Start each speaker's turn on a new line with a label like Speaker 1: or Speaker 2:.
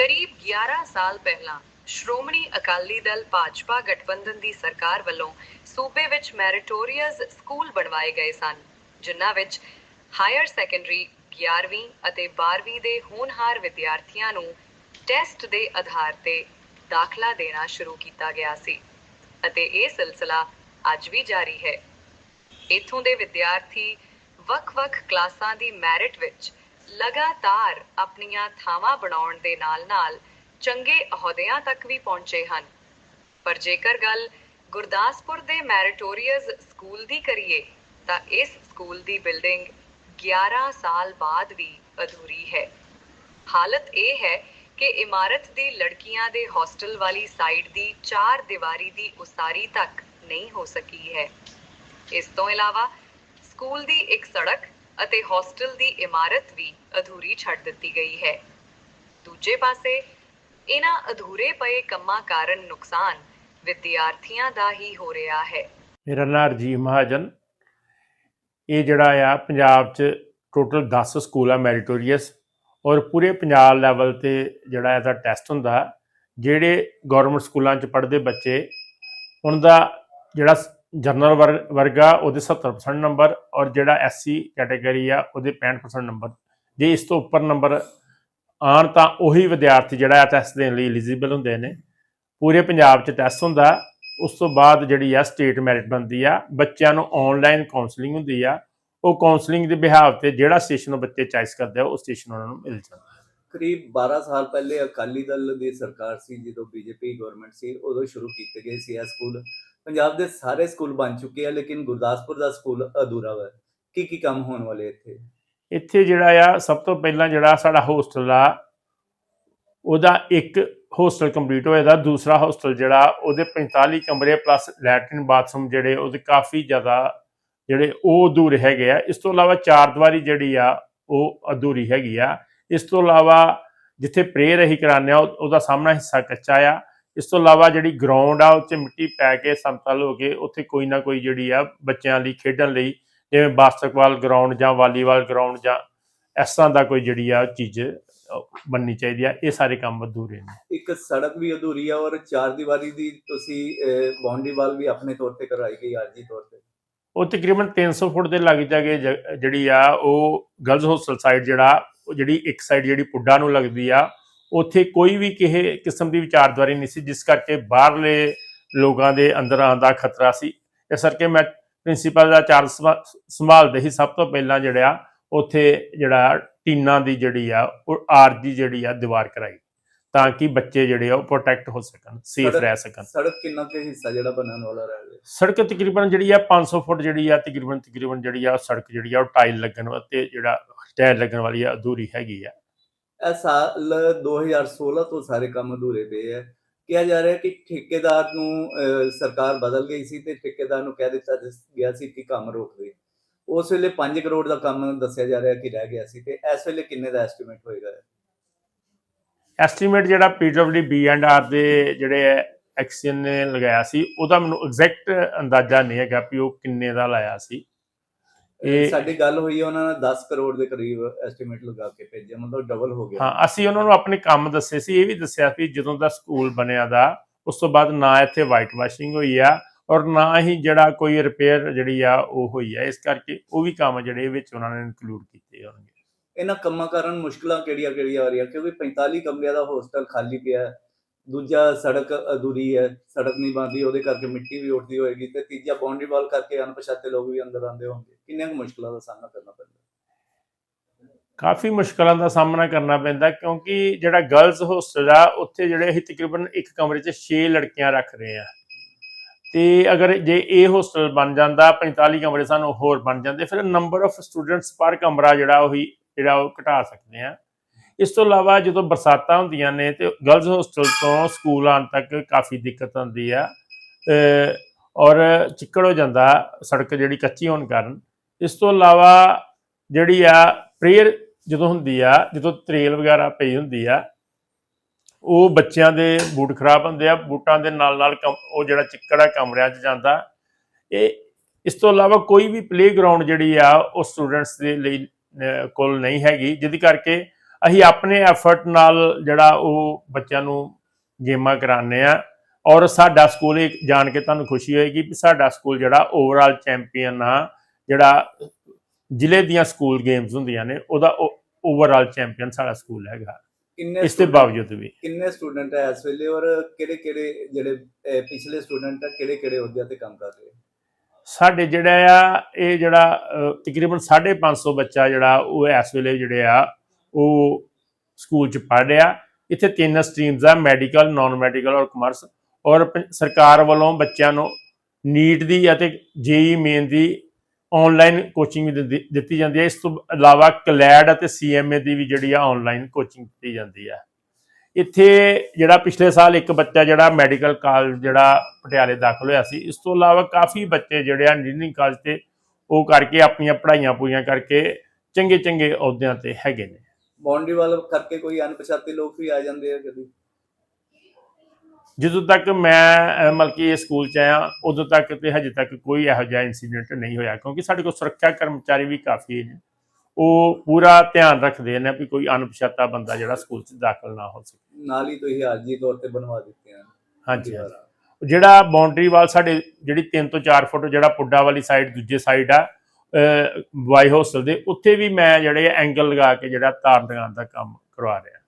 Speaker 1: ਕਰੀਬ 11 ਸਾਲ ਪਹਿਲਾਂ ਸ਼੍ਰੋਮਣੀ ਅਕਾਲੀ ਦਲ ਭਾਜਪਾ ਗਠਬੰਧਨ ਦੀ ਸਰਕਾਰ ਵੱਲੋਂ ਸੂਬੇ ਵਿੱਚ ਮੈਰਿਟੋਰੀਅਸ ਸਕੂਲ ਬਣਵਾਏ ਗਏ ਸਨ, ਜਿਨ੍ਹਾਂ ਵਿੱਚ ਹਾਇਰ ਸੈਕੰਡਰੀ 11ਵੀਂ ਅਤੇ 12ਵੀਂ ਦੇ ਹੋਣਹਾਰ ਵਿਦਿਆਰਥੀਆਂ ਨੂੰ ਟੈਸਟ ਦੇ ਆਧਾਰ ਤੇ ਦਾਖਲਾ ਦੇਣਾ ਸ਼ੁਰੂ ਕੀਤਾ ਗਿਆ ਸੀ ਅਤੇ ਇਹ ਸਿਲਸਿਲਾ ਅੱਜ ਵੀ ਜਾਰੀ ਹੈ। ਇਥੋਂ ਦੇ ਵਿਦਿਆਰਥੀ ਵੱਖ-ਵੱਖ ਕਲਾਸਾਂ ਦੀ ਮੈਰਿਟ ਵਿੱਚ ਲਗਾਤਾਰ ਆਪਣੀਆਂ ਥਾਵਾਂ ਬਣਾਉਣ ਦੇ ਨਾਲ-ਨਾਲ ਚੰਗੇ ਅਹੁਦਿਆਂ ਤੱਕ ਵੀ ਪਹੁੰਚੇ ਹਨ। ਪਰ ਜੇਕਰ ਗੱਲ ਗੁਰਦਾਸਪੁਰ ਦੇ ਮੈਰਿਟੋਰੀਅਸ ਸਕੂਲ ਦੀ ਕਰੀਏ, ਤਾਂ ਇਸ ਸਕੂਲ ਦੀ ਬਿਲਡਿੰਗ 11 ਸਾਲ ਬਾਅਦ ਵੀ ਅਧੂਰੀ ਹੈ। ਹਾਲਤ ਇਹ ਹੈ ਕਿ ਇਮਾਰਤ ਦੀ ਲੜਕੀਆਂ ਦੇ ਹੌਸਟਲ ਵਾਲੀ ਸਾਈਡ ਦੀ ਚਾਰ ਦੀਵਾਰੀ ਦੀ ਉਸਾਰੀ ਤੱਕ ਨਹੀਂ ਹੋ ਸਕੀ ਹੈ। ਇਸ ਤੋਂ ਇਲਾਵਾ ਸਕੂਲ ਦੀ ਇੱਕ ਸੜਕ ਅਤੇ ਹੌਸਟਲ ਦੀ ਇਮਾਰਤ ਵੀ ਅਧੂਰੀ ਛੱਡ ਦਿੱਤੀ ਗਈ ਹੈ। ਦੂਜੇ ਪਾਸੇ ਇਹਨਾਂ ਅਧੂਰੇ ਪਏ ਕੰਮਾਂ ਕਾਰਨ ਨੁਕਸਾਨ ਵਿਦਿਆਰਥੀਆਂ ਦਾ ਹੀ ਹੋ ਰਿਹਾ ਹੈ।
Speaker 2: ਮੇਰਾ ਨਾਂ ਰਜੀਵ ਮਹਾਜਨ। ਇਹ ਜਿਹੜਾ ਆ, ਪੰਜਾਬ 'ਚ ਟੋਟਲ 10 ਸਕੂਲ ਆ ਮੈਰੀਟੋਰੀਅਸ ਔਰ ਪੂਰੇ ਪੰਜਾਬ ਲੈਵਲ ਤੇ ਜਿਹੜਾ ਇਹਦਾ ਟੈਸਟ ਹੁੰਦਾ, ਜਿਹੜੇ ਗਵਰਨਮੈਂਟ ਸਕੂਲਾਂ 'ਚ ਪੜ੍ਹਦੇ ਬੱਚੇ ਉਹਨਾਂ ਦਾ ਜਿਹੜਾ ਜਨਰਲ ਵਰਗਾ, ਉਹਦੇ 70% ਨੰਬਰ ਔਰ ਜਿਹੜਾ ਐਸਸੀ ਕੈਟਾਗਰੀ ਆ, ਉਹਦੇ 65% ਨੰਬਰ ਜੇ ਇਸ ਤੋਂ ਉੱਪਰ ਨੰਬਰ ਆਣ ਤਾਂ ਉਹੀ ਵਿਦਿਆਰਥੀ ਜਿਹੜਾ ਟੈਸਟ ਦੇਣ ਲਈ ਐਲੀਜੀਬਲ ਹੁੰਦੇ ਨੇ। ਪੂਰੇ ਪੰਜਾਬ 'ਚ ਟੈਸਟ ਹੁੰਦਾ, ਉਸ ਤੋਂ ਬਾਅਦ ਜਿਹੜੀ ਆ ਸਟੇਟ ਮੈਰਿਟ ਬਣਦੀ ਆ, ਬੱਚਿਆਂ ਨੂੰ ਆਨਲਾਈਨ ਕਾਉਂਸਲਿੰਗ ਹੁੰਦੀ ਆ। ਉਹ ਕਾਉਂਸਲਿੰਗ ਦੇ ਬਿਹਾਵ ਤੇ ਜਿਹੜਾ ਸਟੇਸ਼ਨ ਉਹ ਬੱਚੇ ਚੁਆਇਸ ਕਰਦੇ ਆ, ਉਹ ਸਟੇਸ਼ਨ ਉਹਨਾਂ ਨੂੰ ਮਿਲ ਜਾਂਦਾ।
Speaker 3: ਕਰੀਬ 12 ਸਾਲ ਪਹਿਲੇ ਅਕਾਲੀ ਦਲ ਦੀ ਸਰਕਾਰ ਸੀ, ਜਦੋਂ ਬੀਜੇਪੀ ਗਵਰਨਮੈਂਟ ਸੀ, ਉਦੋਂ ਸ਼ੁਰੂ ਕੀਤੇ ਗਏ ਸੀ ਇਹ ਸਕੂਲ ਪੰਜਾਬ ਦੇ ਸਾਰੇ ਸਕੂਲ ਬਣ ਚੁੱਕੇ ਆ, ਲੇਕਿਨ ਗੁਰਦਾਸਪੁਰ ਦਾ ਸਕੂਲ ਅਧੂਰਾ ਵਾ। ਕੀ ਕੀ ਕੰਮ ਹੋਣ ਵਾਲੇ ਇੱਥੇ?
Speaker 2: ਇੱਥੇ ਜਿਹੜਾ ਆ, ਸਭ ਤੋਂ ਪਹਿਲਾਂ ਜਿਹੜਾ ਸਾਡਾ ਹੋਸਟਲ ਆ, ਉਹਦਾ ਇੱਕ ਹੋਸਟਲ ਕੰਪਲੀਟ ਹੋਏਦਾ ਦੂਸਰਾ ਹੋਸਟਲ ਜਿਹੜਾ, ਉਹਦੇ 45 ਕਮਰੇ ਪਲੱਸ ਲੈਟਰਨ ਬਾਥਰੂਮ ਜਿਹੜੇ, ਉਹਦੇ ਕਾਫੀ ਜ਼ਿਆਦਾ ਜਿਹੜੇ ਉਹ ਅਧੂਰੇ ਹੈਗੇ ਆ। ਇਸ ਤੋਂ ਇਲਾਵਾ ਚਾਰ ਦੀਵਾਰੀ ਜਿਹੜੀ ਆ, ਉਹ ਅਧੂਰੀ ਹੈਗੀ ਆ। ਇਸ ਤੋਂ ਇਲਾਵਾ ਜਿੱਥੇ ਪ੍ਰੇਅਰ ਅਸੀਂ ਕਰਾਉਂਦੇ ਆ ਉਹਦਾ ਸਾਹਮਣਾ ਹਿੱਸਾ ਕੱਚਾ ਆ। ਇਸ ਤੋਂ ਇਲਾਵਾ ਜਿਹੜੀ ਗਰਾਊਂਡ ਆ ਉੱਥੇ ਮਿੱਟੀ ਪੈ ਕੇ ਸਮਤਲ ਹੋ ਕੇ ਉੱਥੇ ਕੋਈ ਨਾ ਕੋਈ ਜਿਹੜੀ ਆ ਬੱਚਿਆਂ ਲਈ ਖੇਡਣ ਲਈ ਜਿਵੇਂ ਬਾਸਕਟਬਾਲ ਗਰਾਊਂਡ ਜਾਂ ਵਾਲੀਬਾਲ ਗਰਾਊਂਡ ਜਾਂ ਇਸ ਤਰ੍ਹਾਂ ਦਾ ਕੋਈ ਜਿਹੜੀ ਆ ਚੀਜ਼ ਬਣਨੀ ਚਾਹੀਦੀ ਆ। ਇਹ ਸਾਰੇ ਕੰਮ ਅਧੂਰੇ ਨੇ।
Speaker 3: ਇੱਕ ਸੜਕ ਵੀ ਅਧੂਰੀ ਆ ਔਰ ਚਾਰ ਦੀਵਾਰੀ ਦੀ ਤੁਸੀਂ ਬਾਉਂਡਰੀ ਵਾਲ ਵੀ ਆਪਣੇ ਤੌਰ ਤੇ ਕਰਵਾਈ ਗਈ ਆਰਜੀ ਤੌਰ ਤੇ।
Speaker 2: ਉਹ ਤਕਰੀਬਨ 300 ਫੁੱਟ ਦੇ ਲੱਗ ਜਾਗੇ ਜਿਹੜੀ ਆ ਉਹ ਗਰਲਜ਼ ਹੋਸਟਲ ਸਾਈਡ ਜਿਹੜਾ ਉਹ ਜਿਹੜੀ ਇੱਕ ਸਾਈਡ ਜਿਹੜੀ ਪੁੱਡਾ ਨੂੰ ਲੱਗਦੀ ਆ ਉੱਥੇ ਕੋਈ ਵੀ ਕਿਸੇ ਕਿਸਮ ਦੀ ਵਿਚਾਰਧਾਰੀ ਨਹੀਂ ਸੀ ਜਿਸ ਕਰਕੇ ਬਾਹਰਲੇ ਲੋਕਾਂ ਦੇ ਅੰਦਰ ਆਉਣ ਦਾ ਖਤਰਾ ਸੀ। ਇਸ ਕਰਕੇ ਮੈਂ ਪ੍ਰਿੰਸੀਪਲ ਦਾ ਚਾਰਜ ਸੰਭਾਲਦੇ ਹੀ ਸਭ ਤੋਂ ਪਹਿਲਾਂ ਜਿਹੜਾ ਉੱਥੇ ਜਿਹੜਾ ਟੀਨਾਂ ਦੀ ਜਿਹੜੀ ਆ ਉਹ ਆਰਜੀ ਜਿਹੜੀ ਆ ਦੀਵਾਰ ਕਰਾਈ ਤਾਂ ਕਿ ਬੱਚੇ ਜਿਹੜੇ ਆ ਉਹ ਪ੍ਰੋਟੈਕਟ ਹੋ ਸਕਣ ਸੇਫ ਰਹਿ ਸਕਣ।
Speaker 3: ਸੜਕ ਕਿੰਨਾ ਕੁ ਹਿੱਸਾ ਜਿਹੜਾ ਬਣਨ ਵਾਲਾ ਰਹਿ ਗਿਆ?
Speaker 2: ਸੜਕ ਤਕਰੀਬਨ ਜਿਹੜੀ ਆ 500 ਫੁੱਟ ਜਿਹੜੀ ਆ ਤਕਰੀਬਨ ਤਕਰੀਬਨ ਜਿਹੜੀ ਆ ਸੜਕ ਜਿਹੜੀ ਆ ਉਹ ਟਾਈਲ ਲੱਗਣ ਅਤੇ ਜਿਹੜਾ ਟਾਇਰ ਲੱਗਣ ਵਾਲੀ ਆ ਅਧੂਰੀ ਹੈਗੀ ਆ।
Speaker 3: ਇਹ ਸਾਲ 2016 ਤੋਂ ਸਾਰੇ ਕੰਮ ਅਧੂਰੇ ਪਏ ਹੈ ਕਿਹਾ ਜਾ ਰਿਹਾ ਕਿ ਠੇਕੇਦਾਰ ਨੂੰ ਸਰਕਾਰ ਬਦਲ ਗਈ ਸੀ ਤੇ ਠੇਕੇਦਾਰ ਨੂੰ ਕਹਿ ਦਿੱਤਾ ਗਿਆ ਸੀ ਕਿ ਕੰਮ ਰੋਕ ਦੇ। ਉਸ ਵੇਲੇ 5 ਕਰੋੜ ਦਾ ਕੰਮ ਦੱਸਿਆ ਜਾ ਰਿਹਾ ਕਿ ਰਹਿ ਗਿਆ ਸੀ ਤੇ ਇਸ ਵੇਲੇ ਕਿੰਨੇ ਦਾ ਐਸਟੀਮੇਟ ਹੋਏਗਾ?
Speaker 2: ਐਸਟੀਮੇਟ ਜਿਹੜਾ ਪੀਡਬਲਯੂ ਬੀ ਐਂਡ ਆਰ ਦੇ ਜਿਹੜੇ ਐਕਸ਼ਨ ਨੇ ਲਗਾਇਆ ਸੀ, ਉਹਦਾ ਮੈਨੂੰ ਐਗਜ਼ੈਕਟ ਅੰਦਾਜ਼ਾ ਨਹੀਂ ਹੈਗਾ ਵੀ ਉਹ ਕਿੰਨੇ ਦਾ ਲਾਇਆ ਸੀ। ਇਹ
Speaker 3: ਸਾਡੀ ਗੱਲ ਹੋਈ ਉਹਨਾਂ ਨੇ 10 ਕਰੋੜ ਦੇ ਕਰੀਬ ਐਸਟੀਮੇਟ ਲਗਾ ਕੇ ਭੇਜਿਆ ਮਤਲਬ ਡਬਲ ਹੋ ਗਿਆ।
Speaker 2: ਹਾਂ ਅਸੀਂ ਉਹਨਾਂ ਨੂੰ ਆਪਣੇ ਕੰਮ ਦੱਸੇ ਸੀ ਇਹ ਵੀ ਦੱਸਿਆ ਵੀ ਜਦੋਂ ਦਾ ਸਕੂਲ ਬਣਿਆ ਦਾ ਉਸ ਤੋਂ ਬਾਅਦ ਨਾ ਇੱਥੇ ਵਾਈਟ ਵਾਸ਼ਿੰਗ ਹੋਈ ਆ ਔਰ ਨਾ ਹੀ ਜਿਹੜਾ ਕੋਈ ਰਿਪੇਅਰ ਜਿਹੜੀ ਆ ਉਹ ਹੋਈ ਆ ਇਸ ਕਰਕੇ ਉਹ ਵੀ ਕੰਮ ਜਿਹੜੇ ਵਿੱਚ ਉਹਨਾਂ ਨੇ ਇਨਕਲੂਡ ਕੀਤੇ ਹੋਣਗੇ।
Speaker 3: ਇਹਨਾਂ ਕੰਮਾਂ ਕਾਰਨ ਮੁਸ਼ਕਲਾਂ ਕਿਹੜੀਆਂ ਕਿਹੜੀਆਂ ਆ ਰਹੀਆਂ? ਕਿਉਂਕਿ 45 ਕਮਰਿਆਂ ਦਾ ਹੋਸਟਲ ਖਾਲੀ ਪਿਆ। ਹੈ। ਦੂਜਾ ਸੜਕ ਅਧੂਰੀ ਹੈ, ਸੜਕ ਨਹੀਂ ਬਣਦੀ, ਉਹਦੇ ਕਰਕੇ ਮਿੱਟੀ ਵੀ ਉੱਡਦੀ ਹੋਏਗੀ ਤੇ ਤੀਜਾ ਬਾਉਂਡਰੀ ਵਾਲ ਕਰਕੇ ਅਣਪਛਾਤੇ ਲੋਕ ਵੀ ਅੰਦਰ ਆਉਂਦੇ ਹੋਣਗੇ। ਕਿੰਨੀਆਂ ਕੁ ਮੁਸ਼ਕਲਾਂ ਦਾ ਸਾਹਮਣਾ ਕਰਨਾ ਪੈਂਦਾ?
Speaker 2: ਕਾਫੀ ਮੁਸ਼ਕਲਾਂ ਦਾ ਸਾਹਮਣਾ ਕਰਨਾ ਪੈਂਦਾ, ਕਿਉਂਕਿ ਜਿਹੜਾ ਗਰਲਸ ਹੋਸਟਲ ਆ, ਉੱਥੇ ਜਿਹੜੇ ਅਸੀਂ ਤਕਰੀਬਨ ਇੱਕ ਕਮਰੇ 'ਚ 6 ਲੜਕੀਆਂ ਰੱਖ ਰਹੇ ਆ ਤੇ ਅਗਰ ਜੇ ਇਹ ਹੋਸਟਲ ਬਣ ਜਾਂਦਾ 45 ਕਮਰੇ ਸਾਨੂੰ ਹੋਰ ਬਣ ਜਾਂਦੇ, ਫਿਰ ਨੰਬਰ ਆਫ ਸਟੂਡੈਂਟਸ ਪਰ ਕਮਰਾ ਜਿਹੜਾ ਉਹੀ, ਜਿਹੜਾ ਉਹ ਘਟਾ ਸਕਦੇ ਆ ਇਸ ਤੋਂ ਇਲਾਵਾ ਜਦੋਂ ਬਰਸਾਤਾਂ ਹੁੰਦੀਆਂ ਨੇ ਤੇ ਗਰਲਜ਼ ਹੋਸਟਲ ਤੋਂ ਸਕੂਲ ਆਉਣ ਤੱਕ ਕਾਫੀ ਦਿੱਕਤ ਆਉਂਦੀ ਆ ਔਰ ਚਿੱਕੜ ਹੋ ਜਾਂਦਾ ਸੜਕ ਜਿਹੜੀ ਕੱਚੀ ਹੋਣ ਕਾਰਨ। ਇਸ ਤੋਂ ਇਲਾਵਾ ਜਿਹੜੀ ਆ ਪ੍ਰੇਅਰ ਜਦੋਂ ਹੁੰਦੀ ਆ, ਜਦੋਂ ਤਰੇਲ ਵਗੈਰਾ ਪਈ ਹੁੰਦੀ ਆ, ਉਹ ਬੱਚਿਆਂ ਦੇ ਬੂਟ ਖਰਾਬ ਹੁੰਦੇ ਆ, ਬੂਟਾਂ ਦੇ ਨਾਲ ਨਾਲ ਕਮ- ਉਹ ਜਿਹੜਾ ਚਿੱਕੜ ਆ ਕਮਰਿਆਂ 'ਚ ਜਾਂਦਾ। ਇਹ, ਇਸ ਤੋਂ ਇਲਾਵਾ ਕੋਈ ਵੀ ਪਲੇਗਰਾਉਂਡ ਜਿਹੜੀ ਆ, ਉਹ ਸਟੂਡੈਂਟਸ ਦੇ ਲਈ ਕੋਲ ਨਹੀਂ ਹੈਗੀ, ਜਿਹਦੀ ਕਰਕੇ ਅਸੀਂ ਆਪਣੇ ਐਫਰਟ ਨਾਲ ਜਿਹੜਾ ਉਹ ਬੱਚਿਆਂ ਨੂੰ ਗੇਮਾਂ ਕਰਾਉਂਦੇ ਆ ਔਰ ਸਾਡਾ ਸਕੂਲ ਇਹ ਜਾਣ ਕੇ ਤੁਹਾਨੂੰ ਖੁਸ਼ੀ ਹੋਏਗੀ ਕਿ ਸਾਡਾ ਸਕੂਲ ਜਿਹੜਾ ਓਵਰਆਲ ਚੈਂਪੀਅਨ ਆ ਜਿਹੜਾ ਜ਼ਿਲ੍ਹੇ ਦੀਆਂ ਸਕੂਲ ਗੇਮਸ ਹੁੰਦੀਆਂ ਨੇ ਉਹਦਾ ਓਵਰਆਲ ਚੈਂਪੀਅਨ ਸਾਡਾ ਸਕੂਲ ਹੈਗਾ। ਇਸ ਦੇ ਬਾਵਜੂਦ ਵੀ।
Speaker 3: ਕਿੰਨੇ ਸਟੂਡੈਂਟ ਹੈ ਇਸ ਵੇਲੇ ਔਰ ਕਿਹੜੇ ਕਿਹੜੇ ਜਿਹੜੇ ਪਿਛਲੇ ਸਟੂਡੈਂਟ ਹੈ ਕਿਹੜੇ ਕਿਹੜੇ ਅਹੁਦਿਆਂ ਤੇ ਕੰਮ ਕਰ ਰਹੇ?
Speaker 2: ਸਾਡੇ ਜਿਹੜਾ ਆ ਇਹ ਜਿਹੜਾ ਤਕਰੀਬਨ 550 ਬੱਚਾ ਜਿਹੜਾ ਉਹ ਇਸ ਵੇਲੇ ਜਿਹੜੇ ਆ ਉਹ ਸਕੂਲ ਚ ਪੜ੍ਹ ਰਿਹਾ। ਇੱਥੇ ਤਿੰਨ ਸਟਰੀਮਸ ਆ ਮੈਡੀਕਲ ਨਾਨ ਮੈਡੀਕਲ ਔਰ ਕਮਰਸ ਔਰ ਪੰ- ਸਰਕਾਰ ਵੱਲੋਂ ਬੱਚਿਆਂ ਨੂੰ ਨੀਟ ਦੀ ਅਤੇ ਜੇਈ ਮੇਨ ਦੀ ਆਨਲਾਈਨ ਕੋਚਿੰਗ ਵੀ ਦਿੱਤੀ ਜਾਂਦੀ ਹੈ। ਇਸ ਤੋਂ ਇਲਾਵਾ ਕਲੈਡ ਅਤੇ ਸੀਐਮਏ ਦੀ ਵੀ ਜਿਹੜੀ ਆ ਆਨਲਾਈਨ ਕੋਚਿੰਗ ਦਿੱਤੀ ਜਾਂਦੀ ਹੈ ਇੱਥੇ ਜਿਹੜਾ ਪਿਛਲੇ ਸਾਲ ਇੱਕ ਬੱਚਾ ਜਿਹੜਾ ਮੈਡੀਕਲ ਕਾਲਜ ਜਿਹੜਾ ਪਟਿਆਲੇ ਦਾਖਲ ਹੋਇਆ ਸੀ, ਇਸ ਤੋਂ ਇਲਾਵਾ ਕਾਫੀ ਬੱਚੇ ਜਿਹੜੇ ਆ ਇੰਜੀਨੀਅਰਿੰਗ ਕਾਲਜ ਤੇ ਉਹ ਕਰਕੇ ਆਪਣੀਆਂ ਪੜ੍ਹਾਈਆਂ ਪੂਰੀਆਂ ਕਰਕੇ ਚੰਗੇ ਚੰਗੇ ਅਹੁਦਿਆਂ ਤੇ ਹੈਗੇ ਨੇ।
Speaker 3: ਬਾਉਂਡਰੀ ਵਾਲ ਕਰਕੇ ਕੋਈ ਅਣਪਛਾਤੇ ਲੋਕ ਵੀ ਆ ਜਾਂਦੇ ਆ ਕਦੀ।
Speaker 2: ਜਦੋਂ ਤੱਕ ਮੈਂ ਅਹ, ਮਤਲਬ ਕਿ ਇਹ ਸਕੂਲ ਚ ਆਇਆ ਉਦੋਂ ਤੱਕ ਤੇ ਹਜੇ ਤੱਕ ਕੋਈ ਇਹੋ ਜਿਹਾ ਇਨਸੀਡੈਂਟ ਨਹੀਂ ਹੋਇਆ ਕਿਉਂਕਿ ਸਾਡੇ ਕੋਲ ਸੁਰੱਖਿਆ ਕਰਮਚਾਰੀ ਵੀ ਕਾਫੀ ਨੇ। ਉਹ ਪੂਰਾ ਧਿਆਨ ਰੱਖਦੇ ਨੇ ਵੀ ਕੋਈ ਅਣਪਛਾਤਾ ਬੰਦਾ ਜਿਹੜਾ ਸਕੂਲ ਚ ਦਾਖਲ ਨਾ ਹੋ ਸਕੇ।
Speaker 3: ਨਾਲ ਹੀ ਤੁਸੀਂ ਆਰਜੀ ਤੌਰ ਤੇ ਬਣਵਾ ਦਿੱਤੇ ਹਨ
Speaker 2: ਹਾਂਜੀ ਹਾਂਜੀ। ਜਿਹੜਾ ਬਾਉਂਡਰੀ ਵਾਲ ਸਾਡੇ ਜਿਹੜੀ 3 ਤੋਂ 4 ਫੁੱਟ ਜਿਹੜਾ ਪੁੱਡਾ ਵਾਲੀ ਸਾਈਡ ਦੂਜੇ ਸਾਈਡ ਆ ਵਾਈ ਹੋਸਟਲ ਦੇ, ਉੱਥੇ ਵੀ ਮੈਂ ਜਿਹੜੇ ਐਂਗਲ ਲਗਾ ਕੇ ਜਿਹੜਾ ਤਾਰ ਲਗਾਉਣ ਦਾ ਕੰਮ ਕਰਵਾ ਰਿਹਾ।